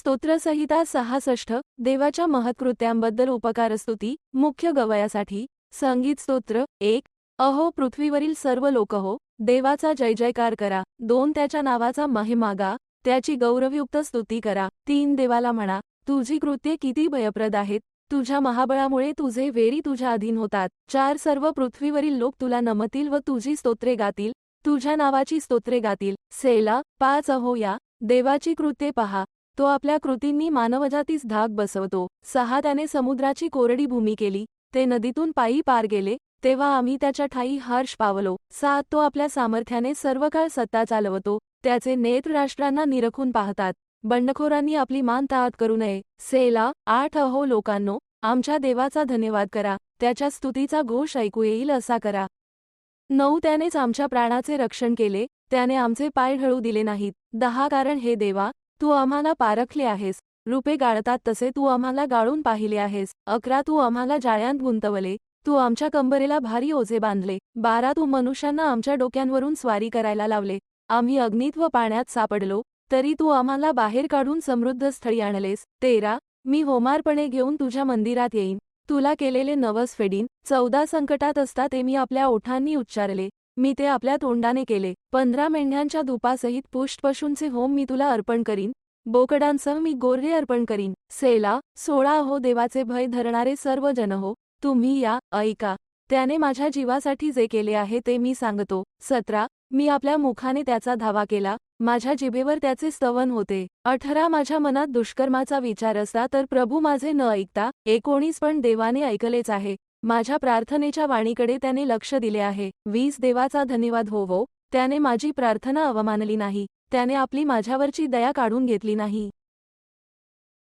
स्तोत्रसहिता सहासष्ट देवाच्या महत्कृत्यांबद्दल उपकारस्तुती मुख्य गवयासाठी संगीत स्तोत्र एक अहो पृथ्वीवरील सर्व लोक हो देवाचा जय जयकार करा दोन त्याच्या नावाचा महिमा गा त्याची गौरवयुक्त स्तुती करा तीन देवाला म्हणा तुझी कृत्ये किती भयप्रद आहेत तुझ्या महाबळामुळे तुझे वेरी तुझ्या अधीन होतात चार सर्व पृथ्वीवरील लोक तुला नमतील व तुझी स्तोत्रे गातील तुझ्या नावाची स्तोत्रे गातील सेला पाच अहो या देवाची कृत्ये पहा तो आपल्या कृतींनी मानवजातीस धाक बसवतो. सहा त्याने समुद्राची कोरडी भूमी केली. ते नदीतून पायी पार गेले. तेव्हा आम्ही त्याच्या ठाई हर्ष पावलो. सात तो आपल्या सामर्थ्याने सर्व काळ सत्ता चालवतो. त्याचे नेत्र राष्ट्रांना निरखून पाहतात. बंडखोरांनी आपली मान ताआत करू नये. सेला आठ अहो लोकांनो आमच्या देवाचा धन्यवाद करा. त्याच्या स्तुतीचा घोष ऐकू येईल असा करा. नऊ त्यानेच आमच्या प्राणाचे रक्षण केले. त्याने आमचे पाय ढळू दिले नाहीत. दहा कारण हे देवा तू आम्हाला पारखले आहेस. रूपे गाळतात तसे तू आम्हाला गाळून पाहिले आहेस. अकरा तू आम्हाला जाळ्यांत गुंतवले. तू आमच्या कंबरेला भारी ओझे बांधले. बारा तू मनुष्यांना आमच्या डोक्यांवरून स्वारी करायला लावले. आम्ही अग्नीत व पाण्यात सापडलो तरी तू आम्हाला बाहेर काढून समृद्ध स्थळी आणलेस. तेरा मी होमारपणे घेऊन तुझ्या मंदिरात येईन. तुला केलेले नवस फेडीन. चौदा संकटात असता ते मी आपल्या ओठांनी उच्चारले. मी ते आपल्या तोंडाने केले. पंधरा मेंढ्यांच्या धुपासहित पुष्टपशूंचे होम मी तुला अर्पण करीन. बोकडांसह मी गोर्हे अर्पण करीन. सेला सोळा हो देवाचे भय धरणारे सर्व जन हो तुम्ही या ऐका. त्याने माझ्या जीवासाठी जे केले आहे ते मी सांगतो. सतरा मी आपल्या मुखाने त्याचा धावा केला. माझ्या जिभेवर त्याचे स्तवन होते. अठरा माझ्या मनात दुष्कर्माचा विचार असता तर प्रभू माझे न ऐकता एकोणीस पण देवाने ऐकलेच आहे. माझ्या प्रार्थनेच्या वाणीकडे त्याने लक्ष दिले आहे. वीस देवाचा धन्यवाद. होवो त्याने माझी प्रार्थना अवमानली नाही. त्याने आपली माझ्यावरची दया काढून घेतली नाही.